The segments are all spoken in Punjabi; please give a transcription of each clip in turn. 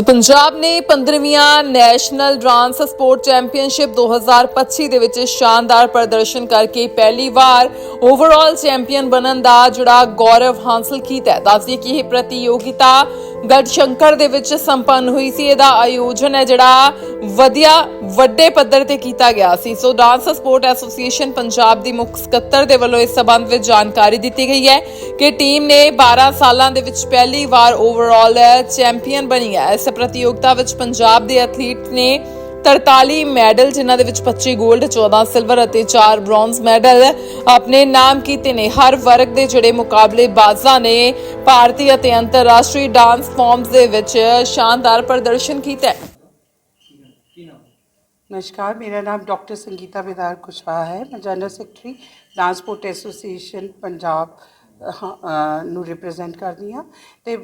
ਸੋ ਪੰਜਾਬ ਨੇ 15ਵੀਆਂ ਨੈਸ਼ਨਲ ਡਾਂਸ ਸਪੋਰਟ ਚੈਂਪੀਅਨਸ਼ਿਪ 2025 ਦੇ ਵਿੱਚ ਸ਼ਾਨਦਾਰ ਪ੍ਰਦਰਸ਼ਨ ਕਰਕੇ ਪਹਿਲੀ ਵਾਰ ਓਵਰਆਲ ਚੈਂਪੀਅਨ ਬਣਨ ਦਾ ਜਿਹੜਾ ਗੌਰਵ ਹਾਸਲ ਕੀਤਾ ਹੈ। ਦੱਸਦੀ ਕਿ ਇਹ ਪ੍ਰਤੀਯੋਗਿਤਾ ਗੜਸ਼ੰਕਰ ਦੇ ਵਿੱਚ ਸੰਪੰਨ ਹੋਈ ਸੀ। ਇਹਦਾ ਆਯੋਜਨ ਹੈ ਜਿਹੜਾ ਵਧੀਆ ਵੱਡੇ ਪੱਧਰ ਤੇ ਕੀਤਾ ਗਿਆ ਸੀ। So dance sport association Punjab ਦੀ ਮੁੱਖ ਸਕੱਤਰ ਦੇ ਵੱਲੋਂ ਇਸ ਸਬੰਧ ਵਿੱਚ ਜਾਣਕਾਰੀ ਦਿੱਤੀ ਗਈ ਹੈ ਕਿ ਟੀਮ ਨੇ 12 ਸਾਲਾਂ ਦੇ ਵਿੱਚ ਪਹਿਲੀ ਵਾਰ ਓਵਰਆਲ ਚੈਂਪੀਅਨ ਬਣੀ ਹੈ। ਇਸ ਪ੍ਰਤੀਯੋਗਤਾ ਵਿੱਚ ਪੰਜਾਬ ਦੇ ਐਥਲੀਟ ਨੇ 43 ਮੈਡਲ, ਜਿਨ੍ਹਾਂ ਦੇ ਵਿੱਚ 25 골ਡ 14 ਸਿਲਵਰ ਅਤੇ 4 ਬ੍ਰੌਂਜ਼ ਮੈਡਲ ਆਪਣੇ ਨਾਮ ਕੀਤੇ ਨੇ। ਹਰ ਵਰਗ ਦੇ ਜਿਹੜੇ ਮੁਕਾਬਲੇ ਨੇ, ਭਾਰਤੀ ਅਤੇ ਅੰਤਰਰਾਸ਼ਟਰੀ ਡਾਂਸ ਫਾਰਮਸ ਦੇ ਵਿੱਚ ਸ਼ਾਨਦਾਰ ਪ੍ਰਦਰਸ਼ਨ ਕੀਤਾ ਨਮਸਕਾਰ, ਮੇਰਾ ਨਾਮ ਡਾਕਟਰ ਸੰਗੀਤਾ ਵਿਦਾਰ ਕੁਸ਼ਵਾਹਾ ਹੈ। ਮੈਂ general secretary transport association, Punjab ਨੂੰ ਰਿਪਰੈਜ਼ੈਂਟ ਕਰਦੀ ਹਾਂ। ਤੇ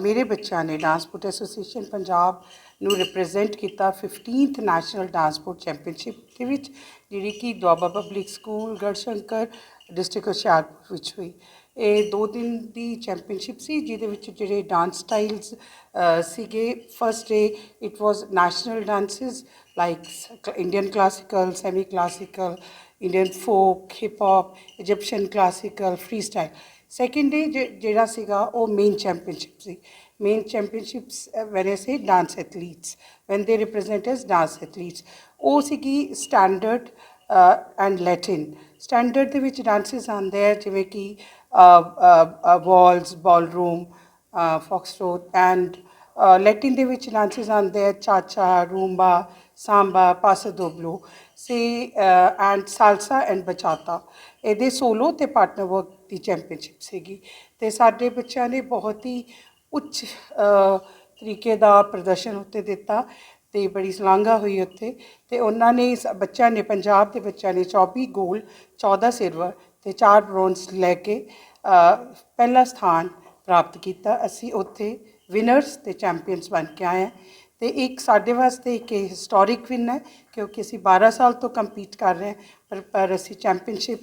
ਮੇਰੇ ਬੱਚਿਆਂ ਨੇ ਡਾਂਸਪੋਰਟ ਐਸੋਸੀਏਸ਼ਨ ਪੰਜਾਬ ਨੂੰ ਰਿਪਰੈਜ਼ੈਂਟ ਕੀਤਾ 15th ਨੈਸ਼ਨਲ ਡਾਂਸਪੋਰਟ ਚੈਂਪੀਅਨਸ਼ਿਪ ਦੇ ਵਿੱਚ, ਜਿਹੜੀ ਕਿ Doaba public school Garhshankar district Hoshiarpur ਵਿੱਚ ਹੋਈ। ਇਹ ਦੋ ਦਿਨ ਦੀ ਚੈਂਪੀਅਨਸ਼ਿਪ ਸੀ, ਜਿਹਦੇ ਵਿੱਚ ਜਿਹੜੇ ਡਾਂਸ ਸਟਾਈਲਸ ਸੀਗੇ। First day it was national dances like Indian classical semi classical Indian folk hip hop Egyptian classical free style second day ਜਿਹੜਾ ਸੀਗਾ ਉਹ main championship C main championships when I say dance athletes when they represent as dance athletes ਉਹ ਸੀਗੀ ਸਟੈਂਡਰਡ ਐਂਡ ਲੈਟਿਨ ਸਟੈਂਡਰਡ ਦੇ ਵਿੱਚ ਡਾਂਸਸ ਆਉਂਦੇ ਆ ਜਿਵੇਂ ਕਿ waltz ballroom foxtrot and Latin ਦੇ ਵਿੱਚ ਡਾਂਸਸ ਆਉਂਦੇ ਆ cha cha rumba samba paso doble C and salsa and bachata ਇਹਦੇ ਸੋਲੋ ਤੇ ਪਾਰਟਨਰ ਵਰਕ ਦੀ ਚੈਂਪੀਅਨਸ਼ਿਪ ਸੀਗੀ। ਤੇ ਸਾਡੇ ਬੱਚਿਆਂ ਨੇ ਬਹੁਤ ਹੀ ਉੱਚ ਤਰੀਕੇ ਦਾ ਪ੍ਰਦਰਸ਼ਨ ਉੱਤੇ ਦਿੱਤਾ ਤੇ ਬੜੀ ਸ਼ਲਾਘਾ ਹੋਈ ਉੱਥੇ। ਤੇ ਉਹਨਾਂ ਨੇ ਸ- ਬੱਚਿਆਂ ਨੇ, ਪੰਜਾਬ ਦੇ ਬੱਚਿਆਂ ਨੇ 24 ਗੋਲ 14 ਸਿਲਵਰ ਤੇ 4 ਬ੍ਰੌਂਜ਼ ਲੈ ਕੇ ਪਹਿਲਾ ਸਥਾਨ ਪ੍ਰਾਪਤ ਕੀਤਾ। ਅਸੀਂ ਉੱਥੇ ਵਿਨਰਸ ਤੇ ਚੈਂਪੀਅਨਸ ਬਣ ਕੇ ਆਏ ਹਾਂ। ਤੇ ਇੱਕ ਸਾਡੇ ਵਾਸਤੇ ਇੱਕ ਹਿਸਟੋਰਿਕ ਵਿਨ ਹੈ ਕਿਉਂਕਿ ਅਸੀਂ 12 ਸਾਲ ਤੋਂ ਕੰਪੀਟ ਕਰ ਰਹੇ ਹਾਂ ਪਰ ਪਰ ਅਸੀਂ ਚੈਂਪੀਅਨਸ਼ਿਪ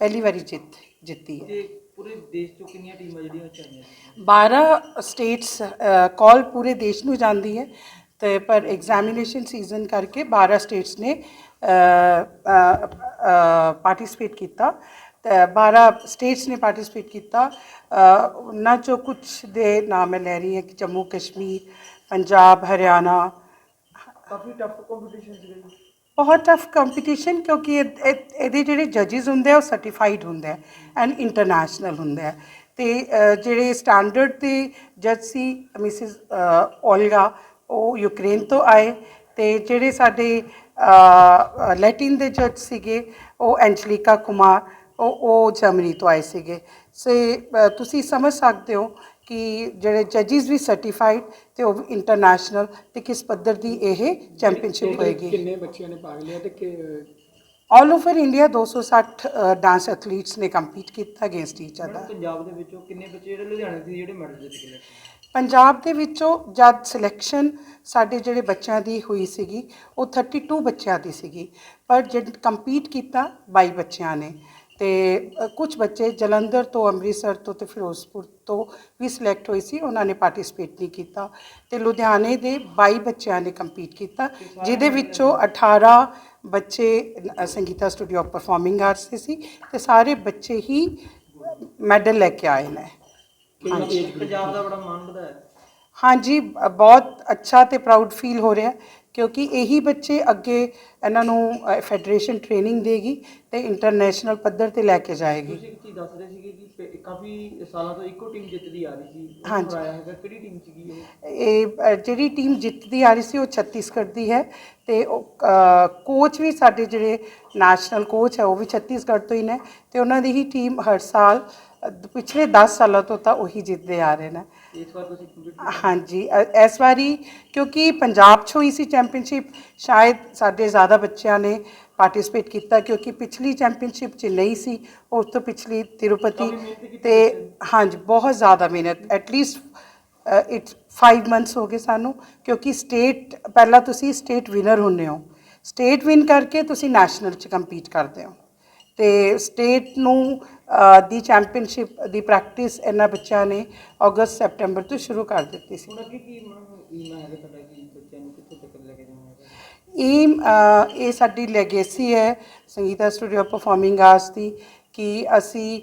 ਪਹਿਲੀ ਵਾਰੀ ਜਿੱਤ ਜਿੱਤੀ ਹੈ ਤੇ ਪੂਰੇ ਦੇਸ਼ ਚੋਂ ਕਿੰਨੀਆਂ ਟੀਮਾਂ ਜਿਹੜੀਆਂ ਵਿੱਚ ਆਈਆਂ ਸੀ 12 ਸਟੇਟਸ ਕਾਲ ਪੂਰੇ ਦੇਸ਼ ਨੂੰ ਜਾਂਦੀ ਹੈ ਤੇ ਪਰ ਐਗਜ਼ਾਮੀਨੇਸ਼ਨ ਸੀਜ਼ਨ ਕਰਕੇ 12 ਸਟੇਟਸ ਨੇ ਪਾਰਟਿਸਿਪੇਟ ਕੀਤਾ ਤੇ 12 ਸਟੇਟਸ ਨੇ ਪਾਰਟਿਸਿਪੇਟ ਕੀਤਾ ਅ, ਉਹਨਾਂ ਚੋਂ ਕੁਝ ਦੇ ਨਾਮ ਮੈਂ ਲੈ ਰਹੀ ਹਾਂ ਕਿ ਜੰਮੂ ਕਸ਼ਮੀਰ ਪੰਜਾਬ ਹਰਿਆਣਾ। ਕਾਫੀ ਟਫ ਕੰਪੀਟੀਸ਼ਨ ਜੀ। ਬਹੁਤ ਟਫ ਕੰਪੀਟੀਸ਼ਨ ਕਿਉਂਕਿ ਇਹ- ਇਹ- ਇਹਦੇ ਜਿਹੜੇ ਜੱਜਸ ਹੁੰਦੇ ਆ ਉਹ ਸਰਟੀਫਾਈਡ ਹੁੰਦੇ ਆ ਐਂਡ ਇੰਟਰਨੈਸ਼ਨਲ ਹੁੰਦੇ ਆ। ਤੇ ਅ, ਜਿਹੜੇ ਸਟੈਂਡਰਡ ਤੇ ਜੱਜ ਸੀ ਮਿਸਿਸ ਓਲਗਾ ਉਹ ਯੂਕਰੇਨ ਤੋਂ ਆਏ ਤੇ ਜਿਹੜੇ ਸਾਡੇ ਲੈਟਿਨ ਦੇ ਜੱਜ ਸੀਗੇ ਉਹ ਐਂਜਲੀਕਾ ਕੁਮਾਰ ਉਹ ਉਹ ਜਰਮਨੀ ਤੋਂ ਆਏ ਸੀਗੇ। ਸੇ ਅ, ਤੁਸੀਂ ਸਮਝ ਸਕਦੇ ਹੋ ਕਿ ਜਿਹੜੇ ਜੱਜਸ ਵੀ ਸਰਟੀਫਾਈਡ ਤੇ ਉਹ ਇੰਟਰਨੈਸ਼ਨਲ ਤੇ ਕਿਸ ਪੱਧਰ ਦੀ ਇਹ ਚੈਂਪੀਅਨਸ਼ਿਪ ਹੋਏਗੀ? ਕਿੰਨੇ ਬੱਚਿਆਂ ਨੇ ਭਾਗ ਲਿਆ ਤੇ ਕਿ all over India 260 dance athletes ਨੇ ਕੰਪੀਟ ਕੀਤਾ ਅਗੇਂਸਟ ਈਚ ਅਦਰ ਪੰਜਾਬ ਦੇ ਵਿੱਚੋਂ ਕਿੰਨੇ ਬੱਚੇ ਜਿਹੜੇ ਲੁਧਿਆਣੇ ਸੀ ਜਿਹੜੇ ਮੈਡਲ ਜਿੱਤ ਕੇ ਲੈ ਕੇ ਆਏ? ਪੰਜਾਬ ਦੇ ਵਿੱਚੋਂ ਜਦ ਸਿਲੈਕਸ਼ਨ ਸਾਡੇ ਜਿਹੜੇ ਬੱਚਿਆਂ ਦੀ ਹੋਈ ਸੀਗੀ ਉਹ 32 ਬੱਚਿਆਂ ਦੀ ਸੀਗੀ। ਪਰ ਜਦ ਕੰਪੀਟ ਕੀਤਾ 22 ਬੱਚਿਆਂ ਨੇ। ਤੇ ਕੁਝ ਬੱਚੇ ਜਲੰਧਰ ਤੋਂ ਅੰਮ੍ਰਿਤਸਰ ਤੋਂ ਤੇ ਫਿਰੋਜ਼ਪੁਰ ਤੋਂ ਵੀ ਸਿਲੈਕਟ ਹੋਏ ਸੀ ਉਹਨਾਂ ਨੇ ਪਾਰਟਿਸਿਪੇਟ ਨਹੀਂ ਕੀਤਾ ਤੇ ਲੁਧਿਆਣੇ ਦੇ 22 ਬੱਚਿਆਂ ਨੇ ਕੰਪੀਟ ਕੀਤਾ ਜਿਹਦੇ ਵਿੱਚੋਂ 18 ਬੱਚੇ Sangeeta studio of performing arts ਦੇ ਸੀ ਤੇ ਸਾਰੇ ਬੱਚੇ ਹੀ ਮੈਡਲ ਲੈ ਕੇ ਆਏ ਨੇ। ਪੰਜਾਬ ਦਾ ਬੜਾ ਮਾਣ ਵਧਾਇਆ। ਹਾਂਜੀ ਬਹੁਤ ਅੱਛਾ ਤੇ ਪ੍ਰਾਊਡ ਫੀਲ ਹੋ ਰਿਹਾ ਕਿਉਂਕਿ ਇਹੀ ਬੱਚੇ ਅੱਗੇ ਇਹਨਾਂ ਨੂੰ ਫੈਡਰੇਸ਼ਨ ਟ੍ਰੇਨਿੰਗ ਦੇਗੀ ਤੇ ਇੰਟਰਨੈਸ਼ਨਲ ਪੱਧਰ ਤੇ ਲੈ ਕੇ ਜਾਏਗੀ। ਤੁਸੀਂ ਇੱਕ ਚੀਜ਼ ਦੱਸ ਰਹੇ ਸੀਗੇ ਕਿ ਪੇ- ਕਾਫੀ ਸਾਲਾਂ ਤੋਂ ਇੱਕੋ ਟੀਮ ਜਿੱਤਦੀ ਆ ਰਹੀ ਸੀ ਉਹ ਹਾਂਜੀ। ਹਰਾਇਆ ਹੈਗਾ ਕਿਹੜੀ ਟੀਮ ਸੀਗੀ ਉਹ? ਇਹ ਜਿਹੜੀ ਟੀਮ ਜਿੱਤਦੀ ਆ ਰਹੀ ਸੀ ਉਹ ਛੱਤੀਸਗੜ੍ਹ ਦੀ ਹੈ ਤੇ ਕੋਚ ਵੀ ਸਾਡੇ ਜਿਹੜੇ ਨੈਸ਼ਨਲ ਕੋਚ ਹੈ ਉਹ ਵੀ ਛੱਤੀਸਗੜ੍ਹ ਤੋਂ ਹੀ ਨੇ ਤੇ ਉਹਨਾਂ ਦੀ ਹੀ ਟੀਮ ਹਰ ਸਾਲ ਪਿਛਲੇ 10 ਸਾਲਾਂ ਤੋਂ ਤਾਂ ਉਹੀ ਜਿੱਤਦੇ ਆ ਰਹੇ ਨੇ। ਇਸ ਵਾਰ ਤੁਸੀਂ ਕੰਪੀਟ ਹਾਂਜੀ ਅ- ਇਸ ਵਾਰੀ ਕਿਉਂਕਿ ਪੰਜਾਬ 'ਚ ਹੋਈ ਸੀ ਚੈਂਪੀਅਨਸ਼ਿਪ ਸ਼ਾਇਦ ਸਾਡੇ ਜ਼ਿਆਦਾ ਬੱਚਿਆਂ ਨੇ ਪਾਰਟਿਸਿਪੇਟ ਕੀਤਾ ਕਿਉਂਕਿ ਪਿਛਲੀ ਚੈਂਪੀਅਨਸ਼ਿਪ 'ਚ ਨਹੀਂ ਸੀ ਉਸ ਤੋਂ ਪਿਛਲੀ ਤਿਰੂਪਤੀ ਤੇ ਹਾਂਜੀ ਬਹੁਤ ਜ਼ਿਆਦਾ ਮਿਹਨਤ ਐਟ ਲੀਸਟ ਇਟ 5 ਮੰਥਸ ਹੋ ਗਏ ਸਾਨੂੰ ਕਿਉਂਕਿ ਸਟੇਟ ਪਹਿਲਾਂ ਤੁਸੀਂ ਸਟੇਟ ਵਿਨਰ ਹੁੰਨੇ ਹੋ। ਸਟੇਟ ਵਿਨ ਕਰਕੇ ਤੁਸੀਂ ਨੈਸ਼ਨਲ 'ਚ ਕੰਪੀਟ ਕਰਦੇ ਹੋ। ਤੇ ਸਟੇਟ ਨੂੰ ਦੀ ਚੈਂਪੀਅਨਸ਼ਿਪ ਦੀ ਪ੍ਰੈਕਟਿਸ ਇਹਨਾਂ ਬੱਚਿਆਂ ਨੇ ਅਗਸਤ ਸੈਪਟੈਂਬਰ ਤੋਂ ਸ਼ੁਰੂ ਕਰ ਦਿੱਤੀ ਸੀ। ਹੁਣ ਅੱਗੇ ਕੀ ਮਨ ਈਮ ਹੈਗਾ ਤੁਹਾਡਾ ਕਿ ਬੱਚਿਆਂ ਨੂੰ ਕਿੱਥੇ ਤੱਕ ਲੈ ਕੇ ਜਾਵਾਂਗੇ ਇਹ ਇਹ ਸਾਡੀ ਲੈਗੇਸੀ ਹੈ ਸੰਗੀਤਾ ਸਟੂਡੀਓ ਪਰਫਾਰਮਿੰਗ ਆਰਟਸ ਦੀ ਕਿ ਅਸੀਂ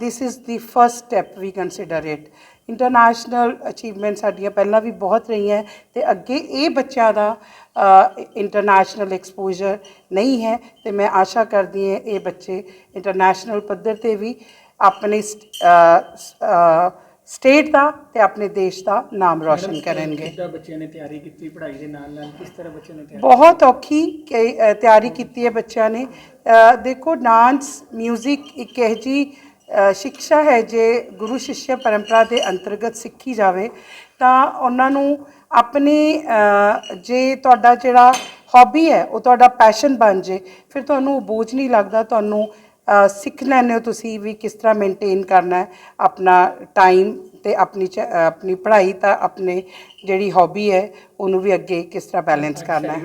this is the first step we consider it international achievement ਸਾਡੀਆਂ ਪਹਿਲਾਂ ਵੀ ਬਹੁਤ ਰਹੀਆਂ ਤੇ ਅੱਗੇ ਇਹ ਬੱਚਿਆਂ ਦਾ ਇੰਟਰਨੈਸ਼ਨਲ ਐਕਸਪੋਜ਼ਰ ਨਹੀਂ ਹੈ ਤੇ ਮੈਂ ਆਸ਼ਾ ਕਰਦੀ ਹਾਂ ਇਹ ਬੱਚੇ ਇੰਟਰਨੈਸ਼ਨਲ ਪੱਧਰ ਤੇ ਵੀ ਆਪਣੇ ਸਟੇਟ ਦਾ ਤੇ ਆਪਣੇ ਦੇਸ਼ ਦਾ ਨਾਮ ਰੌਸ਼ਨ ਕਰਨਗੇ। ਕਿੱਦਾਂ ਬੱਚਿਆਂ ਨੇ ਤਿਆਰੀ ਕੀਤੀ ਪੜ੍ਹਾਈ ਦੇ ਨਾਲ ਨਾਲ? ਕਿਸ ਤਰ੍ਹਾਂ ਬੱਚਿਆਂ ਨੇ ਤਿਆਰੀ ਬਹੁਤ ਔਖੀ ਤਿਆਰੀ ਕੀਤੀ ਹੈ ਬੱਚਿਆਂ ਨੇ। ਦੇਖੋ ਡਾਂਸ 뮤직 ਇੱਕ ਇਹੋ ਅ, ਸਿੱਖਿਆ ਹੈ ਜੇ ਗੁਰੂ ਸਿੱਖਿਆ ਪਰੰਪਰਾ ਦੇ ਅੰਤਰਗਤ ਸਿੱਖੀ ਜਾਵੇ, ਤਾਂ ਉਹਨਾਂ ਨੂੰ ਆਪਣੀ ਜੇ ਤੁਹਾਡਾ ਜਿਹੜਾ ਹੌਬੀ ਹੈ, ਉਹ ਤੁਹਾਡਾ ਪੈਸ਼ਨ ਬਣ ਜੇ, ਫਿਰ ਤੁਹਾਨੂੰ ਬੋਝ ਨਹੀਂ ਲੱਗਦਾ ਤੁਹਾਨੂੰ ਸਿੱਖ ਲੈਂਦੇ ਹੋ ਤੁਸੀਂ ਵੀ ਕਿਸ ਤਰ੍ਹਾਂ ਮੇਨਟੇਨ ਕਰਨਾ ਹੈ ਆਪਣਾ ਟਾਈਮ ਤੇ ਆਪਣੀ ਚ- ਆਪਣੀ ਪੜ੍ਹਾਈ ਤਾਂ ਆਪਣੇ ਜਿਹੜੀ ਹੌਬੀ ਹੈ, ਉਹਨੂੰ ਵੀ ਅੱਗੇ ਕਿਸ ਤਰ੍ਹਾਂ ਬੈਲੈਂਸ ਕਰਨਾ ਹੈ।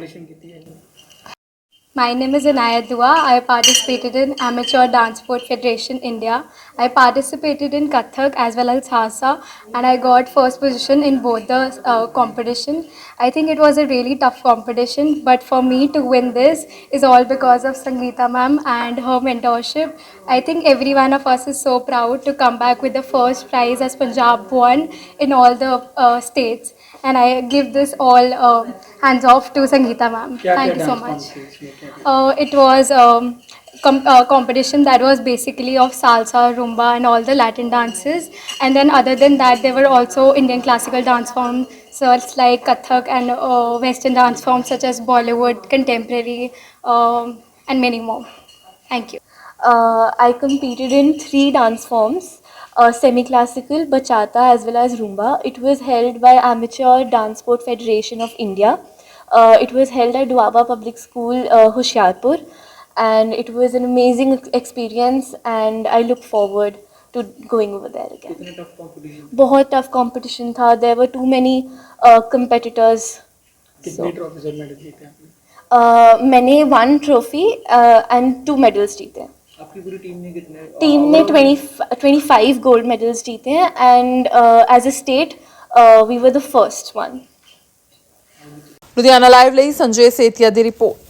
My name is Anayat Dua. I participated in Amateur Dance Sport Federation India. I participated in Kathak as well as Salsa and I got first position in both the uh, competition. I think it was a really tough competition but for me to win this is all because of Sangeeta ma'am and her mentorship. I think every one of us is so proud to come back with the first prize as Punjab won in all the uh, states and I give this all uh, hands off to Sangeeta ma'am. Thank you so much. Uh, it was a com- uh, competition that was basically of salsa, rumba, and all the Latin dances. And then other than that, there were also Indian classical dance forms such like Kathak and uh, Western dance forms such as Bollywood, contemporary, um, and many more. Thank you. Uh, I competed in three dance forms uh, semi classical, bachata, as well as Rumba. It was held by Amateur Dance Sport Federation of India. Uh, it was held at Duaba Public School, uh, Hoshiarpur, and it was an amazing ex- experience. And I look forward to going over there again. कितने टफ कंपटीशन बहुत tough competition था. There were too many uh, competitors. कितने ट्रॉफीज और मेडल जीते आपने Uh, मैंने one trophy and two medals जीते हैं आपकी पूरी टीम ने कितने टीम ने 20 25 गोल्ड मेडल्स जीते हैं and as a state we were the first one Ludhiana live ਲਈ ਸੰਜੇ ਸੇਤੀਆ ਦੀ ਰਿਪੋਰਟ